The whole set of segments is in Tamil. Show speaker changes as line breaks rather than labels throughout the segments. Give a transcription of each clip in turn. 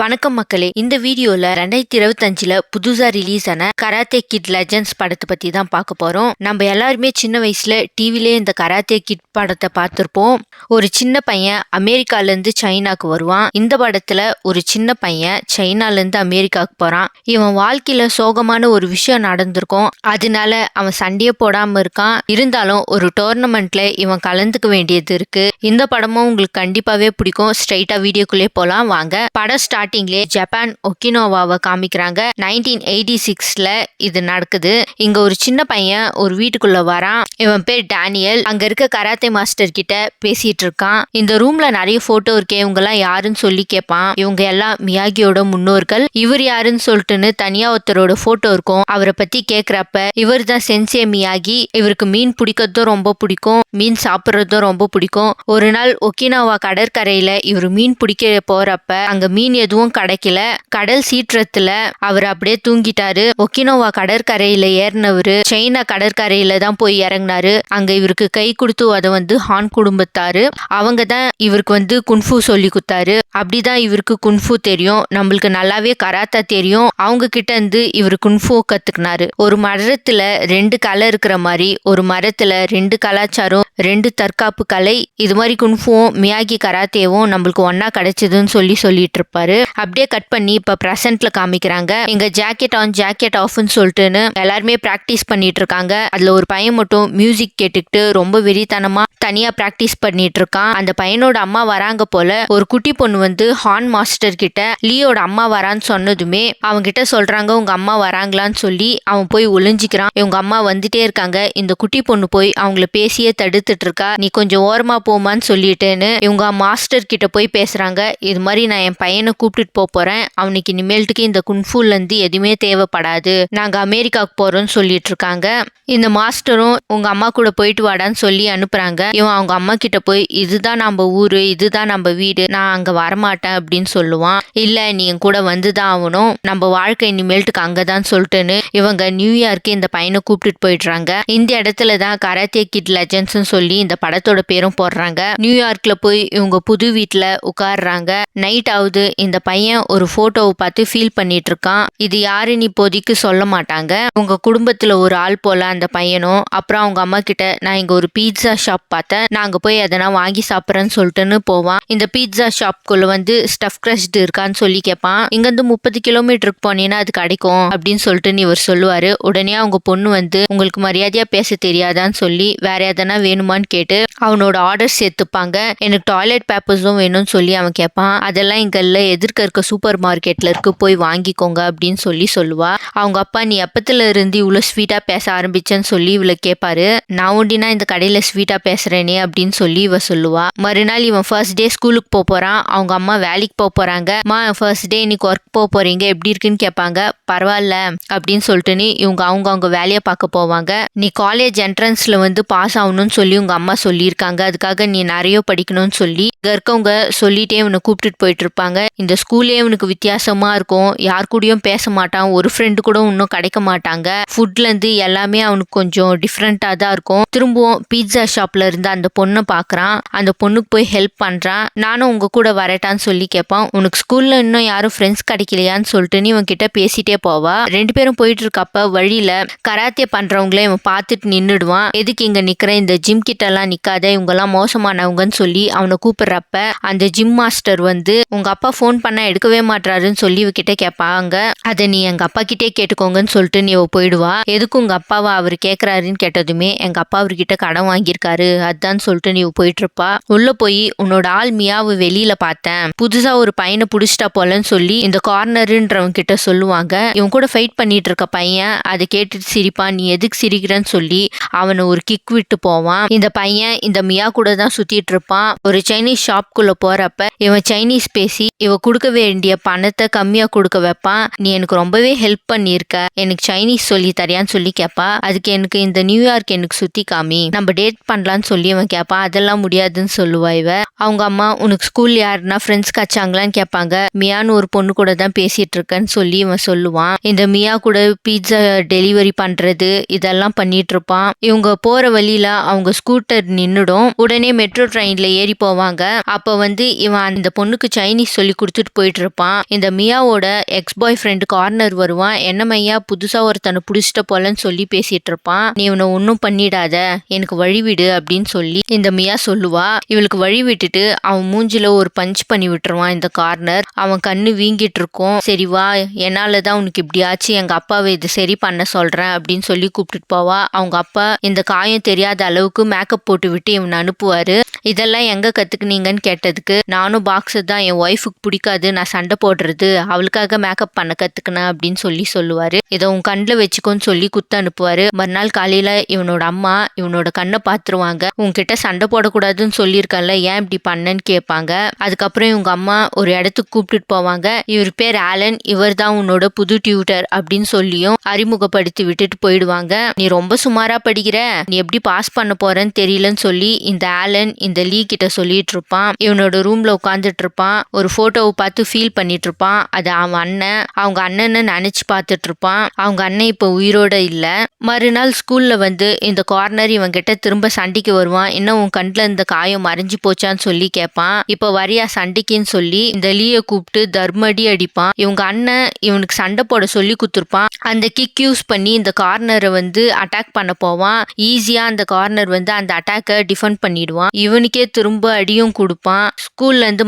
வணக்கம் மக்களே. இந்த வீடியோல ரெண்டாயிரத்தி இருபத்தஞ்சுல புதுசா ரிலீஸ் ஆன கராத்தே கிட் லெஜண்ட்ஸ் படத்தை பத்தி தான் பார்க்க போறோம். நம்ம எல்லாருமே சின்ன வயசுல டிவிலே இந்த கராத்தே கிட் படத்தை பார்த்திருப்போம். ஒரு சின்ன பையன் அமெரிக்கால இருந்து சைனாக்கு வருவான். இந்த படத்துல ஒரு சின்ன பையன் சைனால இருந்து அமெரிக்காவுக்கு போறான். இவன் வாழ்க்கையில சோகமான ஒரு விஷயம் நடந்திருக்கும். அதனால அவன் சண்டையே போடாம இருக்கான். இருந்தாலும் ஒரு டோர்னமெண்ட்ல இவன் கலந்துக்க வேண்டியது இருக்கு. இந்த படமும் உங்களுக்கு கண்டிப்பாவே பிடிக்கும். ஸ்ட்ரைட்டா வீடியோக்குள்ளே போலாம். வாங்க. படம் ஸ்டார்ட் ஸ்டார்டிங்லேயே ஜப்பான் ஒக்கினோவாவை காமிக்கிறாங்க. நைன்டீன் எயிட்டி சிக்ஸ்ல இது நடக்குது. இங்க ஒரு சின்ன பையன் ஒரு வீட்டுக்குள்ள வரான். இவன் பேர் டேனியல். அங்க இருக்க கராத்தே மாஸ்டர் கிட்ட பேசிட்டு இருக்கான். இந்த ரூம்ல நிறைய போட்டோ இருக்கே இவங்க எல்லாம் யாருன்னு சொல்லி கேட்பான் இவங்க எல்லாம் மியாகியோட முன்னோர்கள். இவர் யாருன்னு சொல்லிட்டுன்னு தனியா ஒருத்தரோட போட்டோ இருக்கும். அவரை பத்தி கேக்குறப்ப இவர் தான் சென்சே மியாகி. இவருக்கு மீன் பிடிக்கிறதும் ரொம்ப பிடிக்கும். மீன் சாப்பிட்றதும் ரொம்ப பிடிக்கும். ஒரு நாள் ஒக்கினாவா கடற்கரையில இவர் மீன் பிடிக்க போறப்ப அங்க மீன் எதுவும் கிடைக்கல. கடல் சீற்றத்துல அவர் அப்படியே தூங்கிட்டாரு. ஒக்கினோவா கடற்கரையில ஏறினவரு சைனா கடற்கரையில தான் போய் இறங்குனாரு. அங்க இவருக்கு கை கொடுத்து அதை வந்து ஹான் குடும்பத்தாரு. அவங்க தான் இவருக்கு வந்து குன்ஃபு சொல்லி கொடுத்தாரு அப்படிதான் இவருக்கு குன்ஃபு தெரியும். நம்மளுக்கு நல்லாவே கராத்தா தெரியும். அவங்க கிட்ட இருந்து இவர் குன்ஃபு கத்துக்கினாரு. ஒரு மரத்துல ரெண்டு கலை இருக்கிற மாதிரி ஒரு மரத்துல ரெண்டு கலாச்சாரம் ரெண்டு தற்காப்பு கலை இது மாதிரி குன்ஃபுவும் மியாகி கராத்தேவும் நம்மளுக்கு ஒன்னா கிடைச்சதுன்னு சொல்லி சொல்லிட்டு இருப்பாரு. அப்படியே கட் பண்ணி இப்ப ப்ரெசென்ட்ல காமிக்கிறாங்க. இங்கே ஜாக்கெட் ஆன் ஜாக்கெட் ஆஃப்னு சொல்லிட்டுன்னு எல்லாருமே ப்ராக்டிஸ் பண்ணிட்டு இருக்காங்க. அதுல ஒரு பையன் மட்டும் மியூசிக் கேட்டுக்கிட்டு ரொம்ப வெறித்தனமா தனியா ப்ராக்டிஸ் பண்ணிட்டு இருக்கான். அந்த பையனோட அம்மா வராங்க போல ஒரு குட்டி பொண்ணு வந்து ஹார்ன் மாஸ்டர் கிட்ட லீயோட அம்மா வரான்னு சொன்னதுமே அவங்க கிட்ட சொல்றாங்க உங்க அம்மா வராங்களான்னு சொல்லி அவன் போய் ஒளிஞ்சிக்கிறான். இவங்க அம்மா வந்துட்டே இருக்காங்க. இந்த குட்டி பொண்ணு போய் அவங்கள பேசியே தடுத்துட்டு இருக்கா. நீ கொஞ்சம் ஓரமா போமான்னு சொல்லிட்டேன்னு இவங்க மாஸ்டர் கிட்ட போய் பேசுறாங்க. இது மாதிரி நான் என் பையனை கூப்பிட்டுட்டு போக போறேன். அவனுக்கு இனிமேல்ட்டுக்கு இந்த குன்ஃபூல்லேருந்து எதுவுமே தேவைப்படாது. நாங்கள் அமெரிக்காவுக்கு போகிறோம்னு சொல்லிட்டு இருக்காங்க இந்த மாஸ்டரும் உங்கள் அம்மா கூட போயிட்டு வாடான்னு சொல்லி அனுப்புகிறாங்க இவன் அவங்க அம்மா கிட்ட போய் இதுதான் நம்ம ஊர் இதுதான் நம்ம வீடு நான் அங்கே வரமாட்டேன் அப்படின்னு சொல்லுவான். இல்லை நீ என் கூட வந்துதான் ஆகணும். நம்ம வாழ்க்கை இனிமேல்ட்டுக்கு அங்கே தான் சொல்லிட்டுன்னு இவங்க நியூயார்க்கு இந்த பையனை கூப்பிட்டுட்டு போயிடுறாங்க. இந்த இடத்துல தான் கராத்தே கிட் லெஜன்ஸ்னு சொல்லி இந்த படத்தோட பேரும் போடுறாங்க. நியூயார்க்கில் போய் இவங்க புது வீட்டில் உட்காடுறாங்க நைட் ஆகுது. இந்த பையன் ஒரு ஃபோட்டோவை பார்த்து ஃபீல் பண்ணிட்டு இருக்கான் இது யாருன்னு இப்போதைக்கு சொல்ல மாட்டாங்க. உங்க குடும்பத்துல ஒரு ஆள் போல அந்த பையனும் அப்புறம் அவங்க அம்மா கிட்ட நான் இங்க ஒரு பீட்சா ஷாப் பார்த்தேன். நான் போய் எதனா வாங்கி சாப்பிட்றேன்னு சொல்லிட்டுன்னு போவான். இந்த பீட்சா ஷாப்குள்ள வந்து ஸ்டஃப் கிரஸ்ட் இருக்கான்னு சொல்லி கேட்பான் இங்கேருந்து முப்பது கிலோமீட்டருக்கு போனீங்கன்னா அது கிடைக்கும் அப்படின்னு சொல்லிட்டு இவர் சொல்லுவாரு. உடனே அவங்க பொண்ணு வந்து உங்களுக்கு மரியாதையா பேச தெரியாதான்னு சொல்லி வேற எதனா வேணுமான்னு கேட்டு அவனோட ஆர்டர் சேர்த்துப்பாங்க எனக்கு டாய்லெட் பேப்பர்ஸும் வேணும்னு சொல்லி அவன் கேட்பான் அதெல்லாம் இங்க எது எதிர்க்க இருக்க சூப்பர் மார்க்கெட்ல இருக்கு போய் வாங்கிக்கோங்க அப்படின்னு சொல்லி சொல்லுவா. அவங்க அப்பா நீ எப்பத்துல இருந்து இவ்வளவு ஸ்வீட்டா பேச ஆரம்பிச்சேன்னு சொல்லி இவளை கேட்பாரு நான் ஒண்டினா இந்த கடையில ஸ்வீட்டா பேசுறேனே அப்படின்னு சொல்லி இவ சொல்லுவா. மறுநாள் இவன் ஃபர்ஸ்ட் டே ஸ்கூலுக்கு போக போறான். அவங்க அம்மா வேலைக்கு போக போறாங்க. அம்மா ஃபர்ஸ்ட் டே இன்னைக்கு ஒர்க் போக போறீங்க? எப்படி இருக்குன்னு கேட்பாங்க பரவாயில்ல அப்படின்னு சொல்லிட்டு இவங்க அவங்க அவங்க வேலையை பார்க்க போவாங்க. நீ காலேஜ் என்ட்ரன்ஸ்ல வந்து பாஸ் ஆகணும்னு சொல்லி உங்க அம்மா சொல்லியிருக்காங்க. அதுக்காக நீ நிறைய படிக்கணும்னு சொல்லி இங்க இருக்கவங்க சொல்லிட்டே இவனை கூப்பிட்டுட்டு போயிட்டு இருப்பாங்க. இந்த ஸ்கூலே இவனுக்கு வித்தியாசமா இருக்கும். யார் கூடயும் பேச மாட்டான். ஒரு ஃப்ரெண்டு கூட இன்னும் கிடைக்க மாட்டாங்க. ஃபுட்ல இருந்து எல்லாமே அவனுக்கு கொஞ்சம் டிஃப்ரெண்டா தான் இருக்கும். திரும்பவும் பீட்சா ஷாப்ல இருந்து அந்த பொண்ணை பாக்குறான் அந்த பொண்ணுக்கு போய் ஹெல்ப் பண்றான். நானும் உங்க கூட வரட்டான்னு சொல்லி கேட்பான். உனக்கு ஸ்கூல்ல இன்னும் யாரும் ஃப்ரெண்ட்ஸ் கிடைக்கலையான்னு சொல்லிட்டு நீ இவன் கிட்ட பேசிட்டே போவா. ரெண்டு பேரும் போயிட்டு இருக்கப்ப வழியில கராத்தே பண்றவங்களே இவன் பார்த்துட்டு நின்றுடுவான் எதுக்கு இங்க நிக்கிற? இந்த ஜிம் கிட்ட எல்லாம் நிக்காத. இவங்க எல்லாம் மோசமானவங்கன்னு சொல்லி அவனை கூப்பிடுறப்ப அந்த ஜிம் மாஸ்டர் வந்து உங்க அப்பா ஃபோன் பண்ணா எடுக்கவே மாட்டாருன்னு சொல்லி இவகிட்ட கேட்பாங்க அதை நீ எங்க அப்பா கிட்டே கேட்டுக்கோங்கன்னு சொல்லிட்டு நீ போயிடுவா. எதுக்கு உங்க அப்பாவை அவர் கேட்குறாருன்னு கேட்டதுமே எங்க அப்பா அவர்கிட்ட கடன் வாங்கியிருக்காரு. அதான் சொல்லிட்டு நீ போயிட்டு இருப்பா உள்ள போய் உன்னோட ஆள் மியாவை வெளியில பார்த்தேன். புதுசா ஒரு பையனை புடிச்சிட்டா போலன்னு சொல்லி இந்த கார்னருன்றவங்க கிட்ட சொல்லுவாங்க. இவன் கூட ஃபைட் பண்ணிட்டு இருக்க பையன். அதை கேட்டுட்டு சிரிப்பான் நீ எதுக்கு சிரிக்கிறன்னு சொல்லி அவனை ஒரு கிக் விட்டு போவான். இந்த பையன் இந்த மியா கூட தான் சுத்திட்டு இருப்பான் ஒரு சைனீஸ் ஷாப்குள்ள போறப்ப இவன் சைனீஸ் பேசி இவ கொடுக்க வேண்டிய பணத்தை கம்மியா கொடுக்க வைப்பான் நீ எனக்கு ரொம்பவே ஹெல்ப் பண்ணியிருக்க. எனக்கு சைனீஸ் சொல்லி தரியான்னு சொல்லி கேட்பா அதுக்கு எனக்கு இந்த நியூயார்க் எனக்கு சுத்தி காமி. நம்ம டேட் பண்ணலான்னு சொல்லி அவன் கேட்பான் அதெல்லாம் முடியாதுன்னு சொல்லுவா இவ. அவங்க அம்மா உனக்கு ஸ்கூல் யாருன்னா ஃப்ரெண்ட்ஸ் கச்சாங்களான்னு கேட்பாங்க மியான்னு ஒரு பொண்ணு கூட தான் பேசிட்டு இருக்கேன்னு சொல்லி இவன் சொல்லுவான். இந்த மியா கூட பீட்சா டெலிவரி பண்றது இதெல்லாம் பண்ணிட்டு இருப்பான். இவங்க போற வழியில அவங்க ஸ்கூட்டர் நின்னுடும். உடனே மெட்ரோ ட்ரெயின்ல ஏறி போவாங்க. அப்ப வந்து இவன் அந்த பொண்ணுக்கு சைனீஸ் சொல்லி கொடுத்துட்டு கூப்பிட்டு போயிட்டு இருப்பான் இந்த மியாவோட எக்ஸ் பாய் ஃப்ரெண்டு கார்னர் வருவான். என்ன மையா புதுசா ஒருத்தனை புடிச்சிட்ட போலன்னு சொல்லி பேசிட்டு இருப்பான் நீ இவனை ஒன்றும் பண்ணிடாத. எனக்கு வழி விடு அப்படின்னு சொல்லி இந்த மியா சொல்லுவா. இவளுக்கு வழி விட்டுட்டு அவன் மூஞ்சில ஒரு பஞ்ச் பண்ணி விட்டுருவான் இந்த கார்னர் அவன் கண்ணு வீங்கிட்டு இருக்கும். சரி வா என்னால தான் உனக்கு இப்படி ஆச்சு. எங்க அப்பாவை இது சரி பண்ண சொல்றேன் அப்படின்னு சொல்லி கூப்பிட்டுட்டு போவா. அவங்க அப்பா இந்த காயம் தெரியாத அளவுக்கு மேக்கப் போட்டு விட்டு இவனை அனுப்புவாரு. இதெல்லாம் எங்கே கற்றுக்குனீங்கன்னு கேட்டதுக்கு நானும் பாக்ஸு தான் என் ஒய்ஃபுக்கு பிடிக்காது நான் சண்டை போடுறது அவளுக்காக மேக்கப் பண்ண கற்றுக்கினேன் அப்படின்னு சொல்லி சொல்லுவார். இதை உன் கண்ணில் வச்சுக்கோன்னு சொல்லி குத்து அனுப்புவார். மறுநாள் காலையில் இவனோட அம்மா இவனோட கண்ணை பார்த்துருவாங்க உங்ககிட்ட சண்டை போடக்கூடாதுன்னு சொல்லியிருக்கல ஏன் இப்படி பண்ணேன்னு கேட்பாங்க. அதுக்கப்புறம் இவங்க அம்மா ஒரு இடத்துக்கு கூப்பிட்டுட்டு போவாங்க. இவர் பேர் ஆலன் இவர் தான் உன்னோட புது டியூட்டர் அப்படின்னு சொல்லியும் அறிமுகப்படுத்தி விட்டுட்டு போயிடுவாங்க. நீ ரொம்ப சுமாராக படிக்கிற நீ எப்படி பாஸ் பண்ண போறேன்னு தெரியலன்னு சொல்லி இந்த ஆலன் இந்த லீ கிட்ட சொல்லிட்டு இருப்பான் இவனோட ரூம்ல உட்காந்துட்டு இருப்பான் ஒரு போட்டோவை பார்த்து ஃபீல் பண்ணிட்டு இருப்பான் அது அவன் அண்ணன். அவங்க அண்ணன்னு நினைச்சு பார்த்துட்டு இருப்பான் அவங்க அண்ணன் இப்போ உயிரோட இல்லை. மறுநாள் ஸ்கூல்ல வந்து இந்த கார்னர் இவன் கிட்ட திரும்ப சண்டைக்கு வருவான். இன்னும் உன் கண்ணில் இந்த காயம் மறைஞ்சு போச்சான்னு சொல்லி கேட்பான் இப்போ வரியா சண்டைக்குன்னு சொல்லி இந்த லீயை கூப்பிட்டு தர்மடி அடிப்பான். இவங்க அண்ணன் இவனுக்கு சண்டை போட சொல்லி குத்துருப்பான் அந்த கிக் யூஸ் பண்ணி இந்த கார்னரை வந்து அட்டாக் பண்ண போவான். ஈஸியா அந்த கார்னர் வந்து அந்த அட்டாக்கை டிஃபெண்ட் பண்ணிடுவான். இவனுக்கே திரும்ப அடியும் கொடுப்பான். ஸ்கூல்ல இருந்து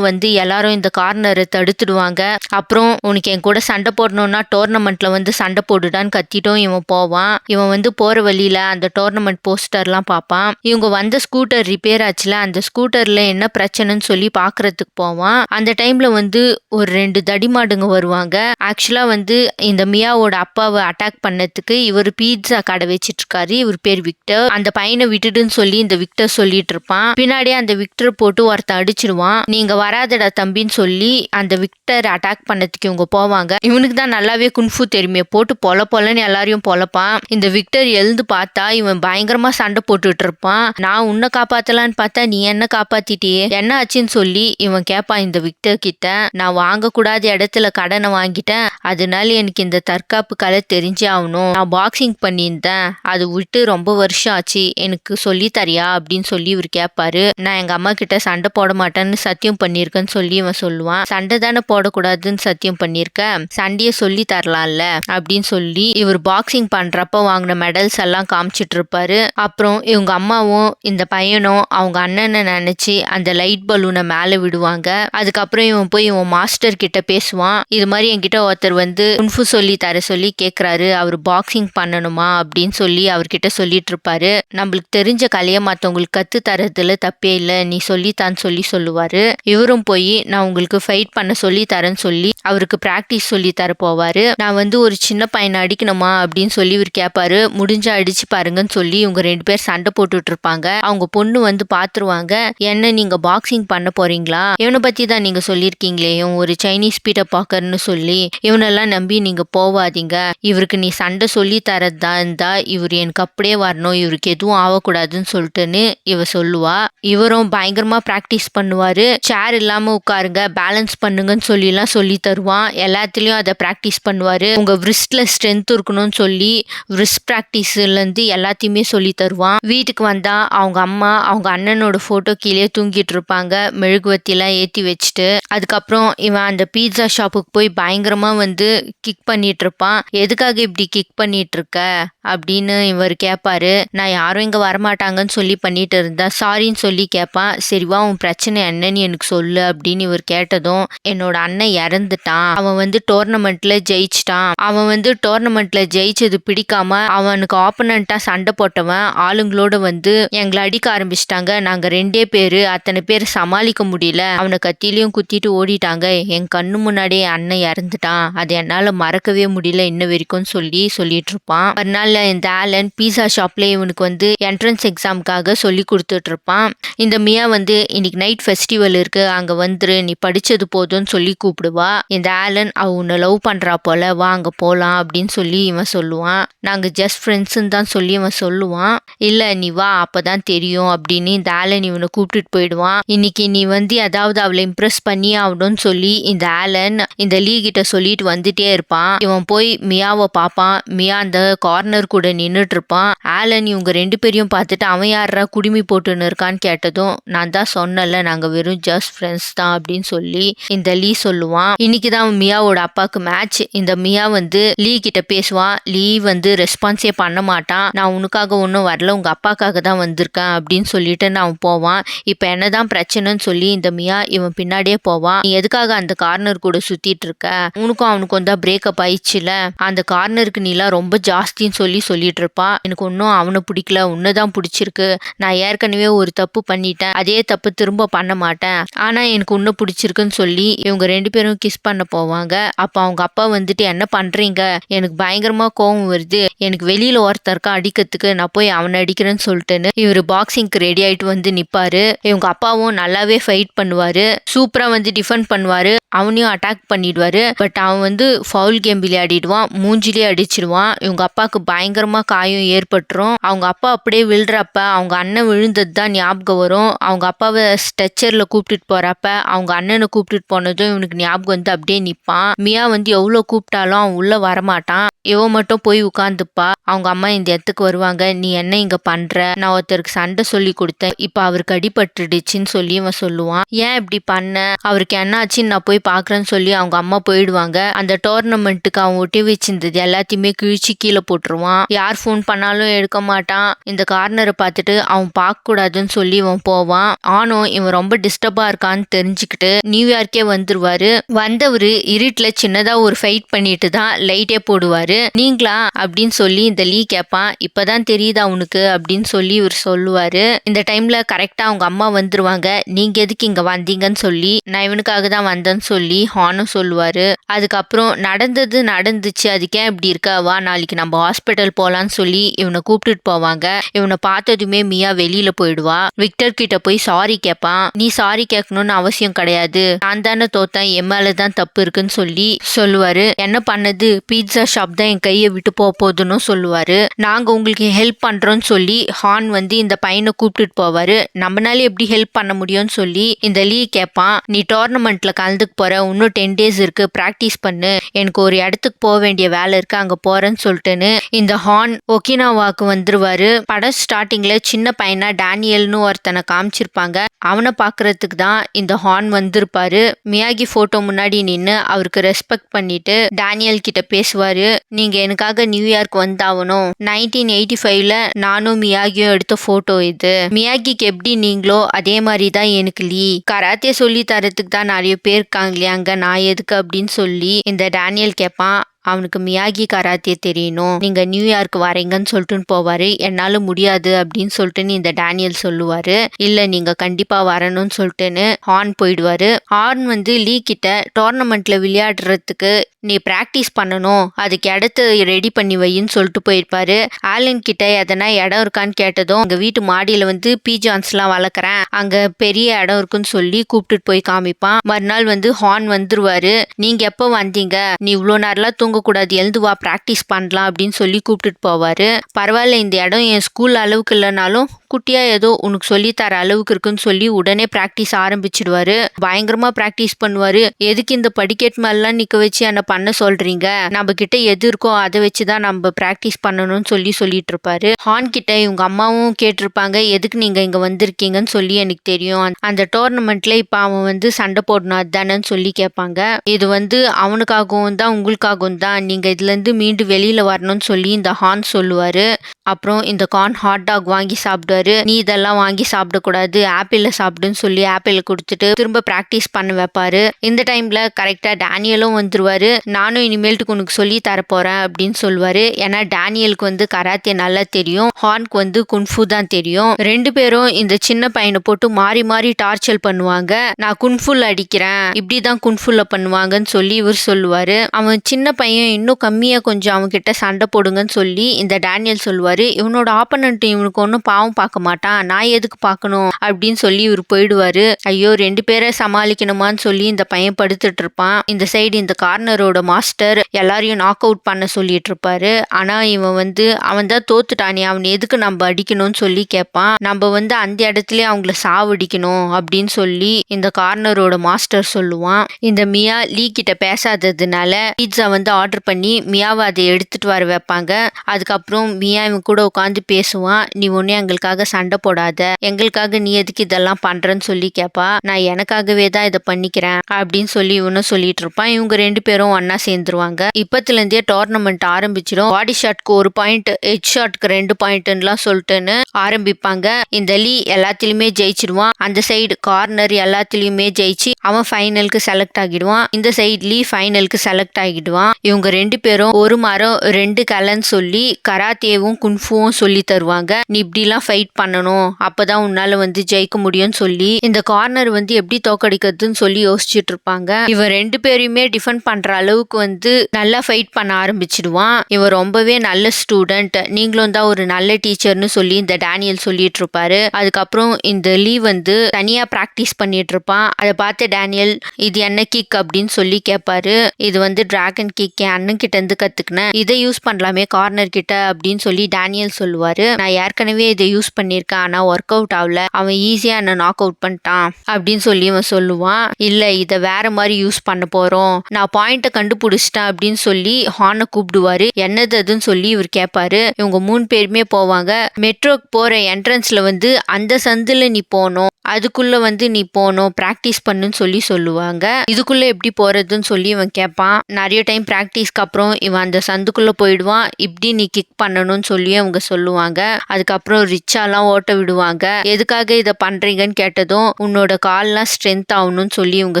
வந்து எல்லாரும் இந்த கார்னரை தடுத்துடுவாங்க. அப்புறம் உனக்கு என் கூட சண்டை போடணும்னா டோர்னமெண்ட்ல வந்து சண்டை போடுடான்னு கத்திட்டும் இவன் போவான். இவன் வந்து போற வழியில அந்த டோர்னமெண்ட் போஸ்டர்லாம் பார்ப்பான். இவங்க வந்த ஸ்கூட்டர் ரிப்பேர் ஆச்சுல அந்த ஸ்கூட்டர்ல என்ன பிரச்சனைன்னு சொல்லி பாக்குறதுக்கு போவான். அந்த டைம்ல வந்து ஒரு ரெண்டு தடிமாடுங்க வருவாங்க. ஆக்சுவலா வந்து இந்த மியாவோட அப்பாவை அட்டாக் பண்ணதுக்கு இவர் பீட்சா கடை வச்சிட்டு இருக்காரு இவர் பேர் விக்டர். அந்த பையனை விட்டுடுன்னு சொல்லி இந்த விக்டர் சொல்லிட்டு இருப்பான். பின்னாடியே அந்த விக்டர் போட்டு ஒருத்தன் அடிச்சிடுவான் நீங்க வராதடா தம்பின்னு சொல்லி அந்த விக்டர் அட்டாக் பண்ணதுக்கு இவங்க போவாங்க. இவனுக்கு தான் நல்லாவே குன்ஃபு தெரியுமே. போட்டு பொல பொலன்னு எல்லாரையும் பொழப்பான் இந்த விக்டர் எழுந்து பார்த்தா இவன் பயங்கரமா சண்டை போட்டுட்டு இருப்பான். நான் உன்னை காப்பாத்தலான்னு பார்த்தா நீ என்ன காப்பாத்திட்டியே? என்ன ஆச்சுன்னு சொல்லி இவன் கேட்பான் இந்த விக்டர் கிட்ட. நான் வாங்கக்கூடாத இடத்துல கடனை வாங்கிட்டேன். அதனால எனக்கு இந்த தற்காப்பு கலை தெரிஞ்சே ஆகணும். நான் பாக்ஸிங் பண்ணியிருந்தேன். அது விட்டு ரொம்ப வருஷம் ஆச்சு. எனக்கு சொல்லி தரியா? அப்படின்னு சொல்லி இவர் கேட்பாரு நான் எங்க அம்மா கிட்ட சண்டை போட மாட்டேன்னு சத்தியம் பண்ணியிருக்கேன்னு சொல்லி இவன் சொல்லுவான். சண்டை தானே போடக்கூடாதுன்னு சத்தியம் பண்ணிருக்க? சண்டையை சொல்லி தரலாம்ல? அப்படின்னு சொல்லி இவர் பாக்ஸிங் பண்றப்ப வாங்கின மெடல்ஸ் எல்லாம் காமிச்சிட்டு இருப்பாரு அப்புறம் இவங்க அம்மாவும் இந்த பையனும் அவங்க அண்ணனை நினைச்சு அந்த லைட் பலூனை மேலே விடுவாங்க. அதுக்கப்புறம் இவன் போய் இவன் மாஸ்டர் கிட்ட பேசுவான். இது மாதிரி என்கிட்ட ஒருத்தர் வந்து குன்ஃபு சொல்லி தர சொல்லி கேட்குறாரு அவர் பாக்ஸிங் பண்ணணுமா அப்படின்னு சொல்லி அவர்கிட்ட சொல்லிட்டு இருப்பாரு நம்மளுக்கு தெரிஞ்ச கலையை மற்றவங்களுக்கு கத்து தரதுல தப்பே இல்லை நீ சொல்லித்தான்னு சொல்லி சொல்லுவாரு. இவரும் போய் நான் உங்களுக்கு ஃபைட் பண்ண சொல்லி தரேன்னு சொல்லி அவருக்கு ப்ராக்டிஸ் சொல்லி தர போவாரு. நான் வந்து ஒரு சின்ன பையனை அடிக்கணுமா? அப்படின்னு சொல்லி இவர் கேட்பாரு முடிஞ்சா அடிச்சு பாருங்கன்னு சொல்லி இவங்க ரெண்டு பேர் சண்டை போட்டுட்டு இருப்பாங்க அவங்க பொண்ணு வந்து பாத்துருவாங்க. என்ன நீங்க பாக்ஸிங் பண்ண போறீங்களா? இவனை பத்தி தான் நீங்க சொல்லியிருக்கீங்களேயும் ஒரு சைனீஸ் பீட்டை பாக்கர்னு சொல்லி இவனெல்லாம் நம்பி நீங்க போவாதீங்க. இவருக்கு நீ சண்டை சொல்லி தரதா இருந்தா இவர் எனக்கு அப்படியே வரணும். இவருக்கு எதுவும் ஆகக்கூடாதுன்னு சொல்லிட்டுன்னு இவ சொல்லுவா. இவரும் பயங்கரமா ப்ராக்டிஸ் பண்ணுவாரு. சேர் இல்லாம உட்காருங்க பேலன்ஸ் பண்ணுங்கன்னு சொல்லி எல்லாம் சொல்லி தருவான். எல்லாத்துலயும் அதை ப்ராக்டிஸ் பண்ணுவாரு. உங்க விரிஸ்ட்ல ஸ்ட்ரென்த் இருக்கணும்னு சொல்லி விரிஸ்ட் ப்ராக்டிஸ்ல இருந்து எல்லாத்தையுமே சொல்லி தருவான். வீட்டுக்கு வந்தா அவங்க அம்மா அவங்க அண்ணனோட போட்டோ கீழே தூங்கிட்டு இருப்பாங்க. மெழுகுவத்திலாம் ஏத்தி வச்சுட்டு. அதுக்கப்புறம் இவன் அந்த பீட்சா ஷாப்புக்கு போய் பயங்கரமா வந்து கிக் பண்ணிட்டு இருப்பான். எதுக்காக இப்படி கிக் பண்ணிட்டு இருக்க? அப்படின்னு இவர் கேட்பாரு நான் யாரும் இங்கே வரமாட்டாங்கன்னு சொல்லி பண்ணிட்டு இருந்தா சாரின்னு சொல்லி கேட்பான் சரிவா உன் பிரச்சனை என்னன்னு எனக்கு சொல்லு அப்படின்னு இவர் கேட்டதும் என்னோட அண்ணன் இறந்துட்டான். அவன் வந்து டோர்னமெண்ட்ல ஜெயிச்சிட்டான். அவன் வந்து டோர்னமெண்ட்ல ஜெயிச்சது பிடிக்காம அவனுக்கு ஆப்பனண்டா சண்டை போட்டவன் ஆளுங்களோட வந்து எங்களை அடிக்க ஆரம்பிச்சிட்டாங்க. நாங்க ரெண்டே பேரு அத்தனை பேர் சமாளிக்க முடியல. அவனை கத்திலையும் குத்திட்டு ஓடிட்டாங்க. என் கண்ணு முன்னாடியே அண்ணன் இறந்துட்டான். அது என்னால மறக்கவே முடியல இன்ன வரைக்கும் சொல்லி சொல்லிட்டு இருப்பான். ஒரு நாள் மறுநாள் இந்த ஆலன் பீஸா ஷாப்லேயே இவனுக்கு வந்து என்ட்ரன்ஸ் எக்ஸாமுக்காக சொல்லி கொடுத்துட்ருப்பான். இந்த மியா வந்து இன்னைக்கு நைட் ஃபெஸ்டிவல் இருக்குது அங்கே வந்துரு. நீ படிச்சது போதும்னு சொல்லி கூப்பிடுவா. இந்த ஆலன் அவ உன்னை லவ் பண்ணுறா போல. வா அங்கே போகலாம் அப்படின்னு சொல்லி இவன் சொல்லுவான். நாங்கள் ஜஸ்ட் ஃப்ரெண்ட்ஸுன்னு தான் சொல்லி இவன் சொல்லுவான். இல்லை நீ வா அப்பதான் தெரியும் அப்படின்னு இந்த ஆலன் இவனை கூப்பிட்டுட்டு போயிடுவான். இன்னைக்கு நீ வந்து ஏதாவது அவளை இம்ப்ரெஸ் பண்ணி ஆகணும்னு சொல்லி இந்த ஆலன் இந்த லீ கிட்ட சொல்லிட்டு வந்துட்டே இருப்பான். இவன் போய் மியாவை பார்ப்பான். மியா அந்த கார்னர் கார்னர் கூட நின்றுட்டு இருப்பான் ஆலன் இவங்க ரெண்டு பேரையும் பார்த்துட்டு அவன் யாரா குடுமி போட்டுன்னு இருக்கான்னு கேட்டதும் நான் தான் சொன்னல நாங்க வெறும் ஜஸ்ட் ஃப்ரெண்ட்ஸ் தான் அப்படின்னு சொல்லி இந்த லீ சொல்லுவான். இன்னைக்கு தான் மியாவோட அப்பாவுக்கு மேட்ச் இந்த மியா வந்து லீ கிட்ட பேசுவான். லீ வந்து ரெஸ்பான்ஸே பண்ண மாட்டான். நான் உனக்காக ஒன்றும் வரல உங்க அப்பாக்காக தான் வந்திருக்கேன் அப்படின்னு சொல்லிட்டு நான் போவான். இப்போ என்னதான் பிரச்சனைன்னு சொல்லி இந்த மியா இவன் பின்னாடியே போவான். நீ எதுக்காக அந்த கார்னர் கூட சுத்திட்டு இருக்க? உனக்கும் அவனுக்கும் தான் பிரேக்கப் ஆயிடுச்சுல. அந்த கார்னருக்கு நீலாம் ரொம்ப ஜாஸ்தின்னு சொல்லி சொல்லிட்டு இருப்பான் எனக்கு ஒன்றும் அவனை பிடிக்கல உன்னதான் பிடிச்சிருக்கு. நான் ஏற்கனவே ஒரு தப்பு பண்ணிட்டேன். அதே தப்பு திரும்ப பண்ண மாட்டேன். ஆனா எனக்கு உன்னை பிடிச்சிருக்குன்னு சொல்லி இவங்க ரெண்டு பேரும் கிஸ் பண்ண போவாங்க. அப்ப அவங்க அப்பா வந்துட்டு என்ன பண்றீங்க? எனக்கு பயங்கரமா கோவம் வருது. எனக்கு வெளியில ஒருத்தர் அடிக்கிறதுக்கு. நான் போய் அவனை அடிக்கிறேன்னு சொல்லிட்டுன்னு இவர் பாக்ஸிங்க்கு ரெடி ஆயிட்டு வந்து நிப்பாரு. இவங்க அப்பாவும் நல்லாவே ஃபைட் பண்ணுவாரு. சூப்பரா வந்து டிஃபெண்ட் பண்ணுவாரு. அவனையும் அட்டாக் பண்ணிடுவாரு. பட் அவன் வந்து ஃபவுல் கேம் விளையாடிடுவான். மூஞ்சிலே அடிச்சிடுவான் இவங்க அப்பாவுக்கு பயங்கரமா காயம் ஏற்பட்டுரும். அவங்க அப்பா அப்படியே விழுறப்ப அவங்க அண்ணன் விழுந்தது தான் ஞாபகம் வரும். அவங்க அப்பாவை ஸ்ட்ரெச்சர்ல கூப்பிட்டுட்டு போறப்ப அவங்க அண்ணனை கூப்பிட்டுட்டு போனதும் இவனுக்கு ஞாபகம் வந்து அப்படியே நிப்பான். மியா வந்து எவ்வளவு கூப்பிட்டாலும் அவன் உள்ள வரமாட்டான். இவன் மட்டும் போய் உட்காந்துப்பா அவங்க அம்மா இந்த இடத்துக்கு வருவாங்க. நீ என்ன இங்க பண்ற? நான் ஒருத்தருக்கு சண்டை சொல்லி கொடுத்தேன். இப்ப அவருக்கு அடிபட்டுடுச்சுன்னு சொல்லி இவன் சொல்லுவான். ஏன் இப்படி பண்ண? அவருக்கு என்ன ஆச்சுன்னு நான் போய் பாக்குறேன்னு சொல்லி அவங்க அம்மா போயிடுவாங்க. அந்த டோர்னமெண்ட்டுக்கு அவன் ஒட்டி வச்சிருந்தது எல்லாத்தையுமே கிழிச்சு கீழே போட்டுருவான். யார் ஃபோன் பண்ணாலும் எடுக்க மாட்டான். இந்த கார்னரை பார்த்துட்டு அவன் பார்க்க கூடாதுன்னு சொல்லி இவன் போவான். ஆனும் இவன் ரொம்ப டிஸ்டர்பா இருக்கான்னு தெரிஞ்சுக்கிட்டு நியூயார்க்கே வந்துருவாரு. வந்தவரு இருட்டுல சின்னதா ஒரு ஃபைட் பண்ணிட்டு தான் லைட்டே போடுவாரு. நீங்களா? அப்படின்னு சொல்லி இந்த லீ கேட்பான் இப்பதான் தெரியுதா உனக்கு? அப்படின்னு சொல்லி இவர் சொல்லுவாரு. இந்த டைம்ல கரெக்டா அவங்க அம்மா வந்துருவாங்க. நீங்க எதுக்கு இங்க வந்தீங்கன்னு சொல்லி நான் இவனுக்காக தான் வந்தேன்னு சொல்லி ஹானும் சொல்லுவாரு. அதுக்கப்புறம் நடந்தது நடந்துச்சு. அதுக்கே இப்படி இருக்க? வா நாளைக்கு நம்ம ஹாஸ்பிட்டல் போலான்னு சொல்லி இவனை கூப்பிட்டுட்டு போவாங்க. இவனை பார்த்ததுமே மியா வெளியில போயிடுவா. விக்டர் கிட்ட போய் சாரி கேட்பான் நீ சாரி கேட்கணும்னு அவசியம் கிடையாது. நான் தானே தோத்தேன். என் மேலதான் தப்பு இருக்குன்னு சொல்லி சொல்லுவாரு. என்ன பண்ணது? பீட்சா ஷாப் தான் என் கையை விட்டு போக போதுன்னு சொல்லுவார். நாங்கள் உங்களுக்கு ஹெல்ப் பண்ணுறோன்னு சொல்லி ஹான் வந்து இந்த பையனை கூப்பிட்டுட்டு போவார். நம்மளால எப்படி ஹெல்ப் பண்ண முடியும்னு சொல்லி இந்த லீ கேட்பான் நீ டோர்னமெண்ட்டில் கலந்துக்கு போகிற இன்னும் டென் டேஸ் இருக்கு ப்ராக்டிஸ் பண்ணு. எனக்கு ஒரு இடத்துக்கு போக வேண்டிய வேலை இருக்கு அங்கே போகிறேன்னு சொல்லிட்டுன்னு இந்த ஹான் ஒகினாவாக்கு வந்துருவார். படம் ஸ்டார்டிங்கில் சின்ன பையனா டேனியல்னு ஒருத்தனை காமிச்சிருப்பாங்க. அவனை பார்க்கறதுக்கு தான் இந்த ஹார்ன் வந்திருப்பாரு. மியாகி ஃபோட்டோ முன்னாடி நின்று அவருக்கு ரெஸ்பெக்ட் பண்ணிட்டு டேனியல் கிட்ட பேசுவார். நீங்க எனக்காக நியூயார்க் வந்தாகணும் நைன்டீன் எயிட்டி ஃபைவ்ல நானும் மியாகியும் எடுத்த போட்டோ இது. மியாகிக்கு எப்படி நீங்களோ அதே மாதிரி தான் எனக்கு லீ. கராத்தே சொல்லி தரத்துக்கு தான் நிறைய பேர் இருக்காங்க இல்லையா அங்க நான் எதுக்கு அப்படின்னு சொல்லி இந்த டேனியல் கேட்பான் அவனுக்கு மியாகி கராத்தே தெரியணும். நீங்க நியூயார்க் வரீங்கன்னு சொல்லிட்டு போவாரு. என்னால முடியாது அப்படின்னு சொல்லிட்டு இந்த டேனியல் சொல்லுவாரு. இல்ல நீங்க கண்டிப்பா வரணும்னு சொல்லிட்டுன்னு ஹார்ன் போயிடுவாரு. ஹார்ன் வந்து லீ கிட்ட டோர்னமெண்ட்ல விளையாடுறதுக்கு நீ பிராக்டிஸ் பண்ணணும். அதுக்கு இடத்த ரெடி பண்ணி வைன்னு சொல்லிட்டு போயிருப்பாரு. ஆலன் கிட்ட எதனா இடம் இருக்கான்னு கேட்டதும் எங்க வீட்டு மாடியில வந்து பீஜான்ஸ்லாம் வளர்க்குறேன். அங்க பெரிய இடம் இருக்குன்னு சொல்லி கூப்பிட்டுட்டு போய் காமிப்பான். மறுநாள் வந்து ஹார்ன் வந்துருவாரு. நீங்க எப்போ வந்தீங்க? நீ இவ்வளோ நேரம்லாம் தூங்கக்கூடாது எழுந்து வா ப்ராக்டிஸ் பண்ணலாம் அப்படின்னு சொல்லி கூப்பிட்டுட்டு போவார். பரவாயில்ல இந்த இடம் என் ஸ்கூல் அளவுக்கு இல்லைனாலும் குட்டியாக ஏதோ உனக்கு சொல்லி தர அளவுக்கு இருக்குன்னு சொல்லி உடனே ப்ராக்டிஸ் ஆரம்பிச்சிடுவாரு. பயங்கரமா ப்ராக்டிஸ் பண்ணுவாரு. எதுக்கு இந்த படிக்கட் மேலாம் நிக்க வச்சு என்ன பண்ண சொல்றீங்க? நம்ம கிட்ட எது இருக்கோ அதை வச்சுதான் நம்ம ப்ராக்டிஸ் பண்ணணும்னு சொல்லி சொல்லிட்டு இருப்பாரு ஹான் கிட்ட இவங்க அம்மாவும் கேட்டிருப்பாங்க எதுக்கு நீங்க இங்க வந்திருக்கீங்கன்னு சொல்லி எனக்கு தெரியும். அந்த- டோர்னமெண்ட்ல இப்ப அவன் வந்து சண்டை போடணும் அதுதானேன்னு சொல்லி கேட்பாங்க. இது வந்து அவனுக்காகவும் தான் உங்களுக்காகவும் தான். நீங்க இதுல இருந்து மீண்டு வெளியில வரணும்னு சொல்லி இந்த ஹான் சொல்லுவாரு. அப்புறம் இந்த கார்ன் ஹாட் டாக் வாங்கி சாப்பிடுவாரு. நீ இதெல்லாம் வாங்கி சாப்பிடக்கூடாது. ஆப்பிளில் சாப்பிடுன்னு சொல்லி ஆப்பிள் கொடுத்துட்டு திரும்ப ப்ராக்டிஸ் பண்ண வைப்பாரு. இந்த டைம்ல கரெக்டா டேனியலும் வந்துருவாரு. நானும் இனிமேல்ட்டுக்கு உனக்கு சொல்லி தரப்போறேன் அப்படின்னு சொல்லுவாரு. ஏன்னா டேனியலுக்கு வந்து கராத்தே நல்லா தெரியும். ஹார்னுக்கு வந்து குன்ஃபு தான் தெரியும். ரெண்டு பேரும் இந்த சின்ன பையனை போட்டு மாறி மாறி டார்ச்சர் பண்ணுவாங்க. நான் குன்ஃபுல் அடிக்கிறேன். இப்படிதான் குன்ஃபுல்ல பண்ணுவாங்கன்னு சொல்லி இவர் சொல்லுவாரு. அவன் சின்ன பையன் இன்னும் கம்மியா கொஞ்சம் அவன் கிட்ட சண்டை போடுங்கன்னு சொல்லி இந்த டேனியல் சொல்லுவாரு. இவனோட ஆப்பனண்ட் இவனுக்கு ஒன்றும் பாவம் பார்க்க பார்க்க மாட்டான். நான் எதுக்கு பார்க்கணும்? அப்படின்னு சொல்லி இவர் போயிடுவாரு. ஐயோ ரெண்டு பேரை சமாளிக்கணுமான்னு சொல்லி இந்த பையன் படுத்துட்டு இருப்பான். இந்த சைடு இந்த கார்னரோட மாஸ்டர் எல்லாரையும் நாக் அவுட் பண்ண சொல்லிட்டு இருப்பாரு. ஆனா இவன் வந்து அவன் தான் தோத்துட்டானே அவன் எதுக்கு நம்ம அடிக்கணும்னு சொல்லி கேட்பான். நம்ம வந்து அந்த இடத்துல அவங்கள சாவடிக்கணும் அப்படின்னு சொல்லி இந்த கார்னரோட மாஸ்டர் சொல்லுவான். இந்த மியா லீ கிட்ட பேசாததுனால பீட்சா வந்து ஆர்டர் பண்ணி மியாவை அதை எடுத்துட்டு வர வைப்பாங்க. அதுக்கப்புறம் மியா இவன் கூட உட்காந்து பேசுவான். நீ ஒன்னே எங்களுக்காக சண்டை போடாத. எங்களுக்காக நீ எதுக்கு இதெல்லாம் பண்றேன்னு சொல்லி கேப்பா. நான் எனக்காகவே தான் இதை பண்ணிக்கிறேன் அப்படின்னு சொல்லி இவனும் சொல்லிட்டு இருப்பான். இவங்க ரெண்டு பேரும் ஒன்னா சேர்ந்துருவாங்க. இப்பத்துல இருந்தே டோர்னமெண்ட் ஆரம்பிச்சிடும் பாடி ஷாட்க்கு ஒரு பாயிண்ட் ஹெட் ஷாட்க்கு ரெண்டு பாயிண்ட்லாம் சொல்லிட்டுன்னு ஆரம்பிப்பாங்க. இந்த லீ எல்லாத்துலயுமே ஜெயிச்சிடுவான். அந்த சைடு கார்னர் எல்லாத்துலயுமே ஜெயிச்சு அவன் ஃபைனலுக்கு செலக்ட் ஆகிடுவான். இந்த சைடு லீ ஃபைனலுக்கு செலக்ட் ஆகிடுவான். இவங்க ரெண்டு பேரும் ஒரு மரம் ரெண்டு கலன்னு சொல்லி கராத்தேவும் குன்ஃபுவும் சொல்லி தருவாங்க. நீ இப்படிலாம் ஃபைட் பண்ணணும். அப்பதான் உன்னால வந்து ஜெயிக்க முடியும்னு சொல்லி இந்த கார்னர் வந்து எப்படி தோக்கடிக்கிறதுன்னு சொல்லி யோசிச்சுட்டு இருப்பாங்க. இவன் ரெண்டு பேரையுமே டிஃபெண்ட் பண்ற அளவுக்கு வந்து நல்லா ஃபைட் பண்ண ஆரம்பிச்சிடுவான். இவன் ரொம்பவே நல்ல ஸ்டூடெண்ட் நீங்களும் தான் ஒரு நல்ல டீச்சர்னு சொல்லி இந்த டேனியல் சொல்லிட்டு இருப்பாரு. அதுக்கப்புறம் இந்த லீ வந்து தனியா பிராக்டிஸ் பண்ணிட்டு இருப்பான். அதை பார்த்து டேனியல் இது என்ன கிக் அப்படின்னு சொல்லி கேட்பாரு இது வந்து டிராகன் கிக் என் அண்ணன் கிட்ட இருந்து கத்துக்கினேன். இதை யூஸ் பண்ணலாமே கார்னர் கிட்ட அப்படின்னு சொல்லி டேனியல் சொல்லுவாரு. நான் ஏற்கனவே இதை யூஸ் பண்ணியிருக்கேன் ஆனால் ஒர்க் அவுட் ஆகல. அவன் ஈஸியாக என்ன நாக் அவுட் பண்ணிட்டான் அப்படின்னு சொல்லி அவன் சொல்லுவான். இல்லை இதை வேற மாதிரி யூஸ் பண்ண போகிறோம் நான் பாயிண்ட்டை கண்டுபிடிச்சிட்டேன் அப்படின்னு சொல்லி ஹார்னை கூப்பிடுவாரு. என்னது அதுன்னு சொல்லி இவர் கேட்பாரு. இவங்க மூணு பேருமே போவாங்க. மெட்ரோக்கு போகிற என்ட்ரன்ஸில் வந்து அந்த சந்தில் நீ போகணும். அதுக்குள்ளே வந்து நீ போகணும் ப்ராக்டிஸ் பண்ணுன்னு சொல்லி சொல்லுவாங்க. இதுக்குள்ளே எப்படி போகிறதுன்னு சொல்லி இவன் கேட்பான் நிறைய டைம் ப்ராக்டிஸ்க்கு அப்புறம் இவன் அந்த சந்துக்குள்ளே போயிடுவான். இப்படி நீ கிக் பண்ணணும்னு சொல்லி அவங்க சொல்லுவாங்க. அதுக்கப்புறம் ரிச்சாலாம் ஓட்ட விடுவாங்க. எதுக்காக இதை பண்ணுறீங்கன்னு கேட்டதும் உன்னோட கால்லாம் ஸ்ட்ரென்த் ஆகணும்னு சொல்லி இவங்க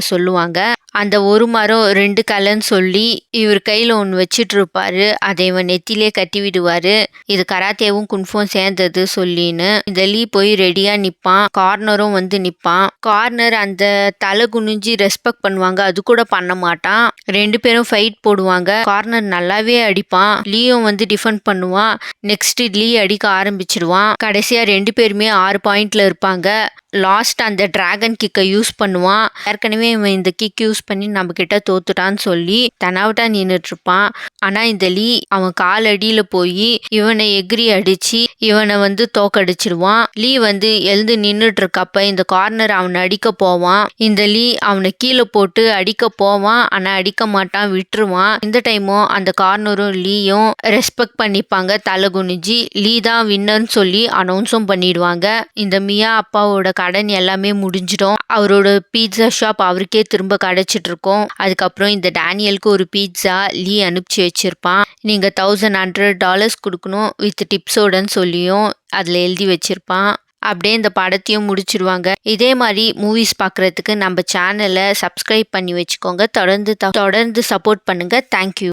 சொல்லுவாங்க. அந்த ஒரு மரம் ரெண்டு கலன்னு சொல்லி இவர் கையில் ஒன்று வச்சுட்டு இருப்பாரு. அதை இவன் நெத்திலே கட்டி விடுவாரு. இது கராத்தேவும் குன்ஃபும் சேர்ந்தது சொல்லின்னு. இந்த லீ போய் ரெடியாக நிற்பான் கார்னரும் வந்து நிப்பான். கார்னர் அந்த தலை குனிஞ்சு ரெஸ்பெக்ட் பண்ணுவாங்க. அது கூட பண்ண மாட்டான். ரெண்டு பேரும் ஃபைட் போடுவாங்க. கார்னர் நல்லாவே அடிப்பான். லீயும் வந்து டிஃபெண்ட் பண்ணுவான். நெக்ஸ்ட் லீ அடிக்க ஆரம்பிச்சிடுவான் கடைசியா ரெண்டு பேருமே ஆறு பாயிண்ட்ல இருப்பாங்க. லாஸ்ட் அந்த டிராகன் கிக்கை யூஸ் பண்ணுவான். ஏற்கனவே இவன் இந்த கிக் யூஸ் பண்ணி நம்ம கிட்ட தோத்துட்டான்னு சொல்லி தனாவிட்டா நின்றுட்டு இருப்பான் ஆனா இந்த லீ அவன் கால் அடியில போய் இவனை எகிரி அடிச்சு இவனை வந்து தோக்கடிச்சிடுவான் லீ வந்து எழுந்து நின்றுட்டு இருக்கப்ப இந்த கார்னர் அவனை அடிக்க போவான். இந்த லீ அவனை கீழே போட்டு அடிக்க போவான். ஆனா அடிக்க மாட்டான் விட்டுருவான். இந்த டைமும் அந்த கார்னரும் லீயும் ரெஸ்பெக்ட் பண்ணிப்பாங்க தலை குனிஞ்சு. லீ தான் வின்னர்னு சொல்லி அனௌன்ஸும் பண்ணிடுவாங்க. இந்த மியா அப்பாவோட கடன் எல்லாமே முடிஞ்சிடும். அவரோட பீட்சா ஷாப் அவருக்கே திரும்ப கிடைச்சிட்டுருக்கோம். அதுக்கப்புறம் இந்த டேனியலுக்கு ஒரு பீட்சா லீ அனுப்பிச்சி வச்சுருப்பான். நீங்கள் தௌசண்ட் ஹண்ட்ரட் டாலர்ஸ் கொடுக்கணும் வித் டிப்ஸோடன்னு சொல்லியும் அதில் எழுதி வச்சுருப்பான். அப்படியே இந்த படத்தையும் முடிச்சிருவாங்க. இதே மாதிரி மூவிஸ் பார்க்குறதுக்கு நம்ம சேனலை சப்ஸ்கிரைப் பண்ணி வச்சுக்கோங்க. தொடர்ந்து த- தொடர்ந்து சப்போர்ட் பண்ணுங்க. தேங்க்யூ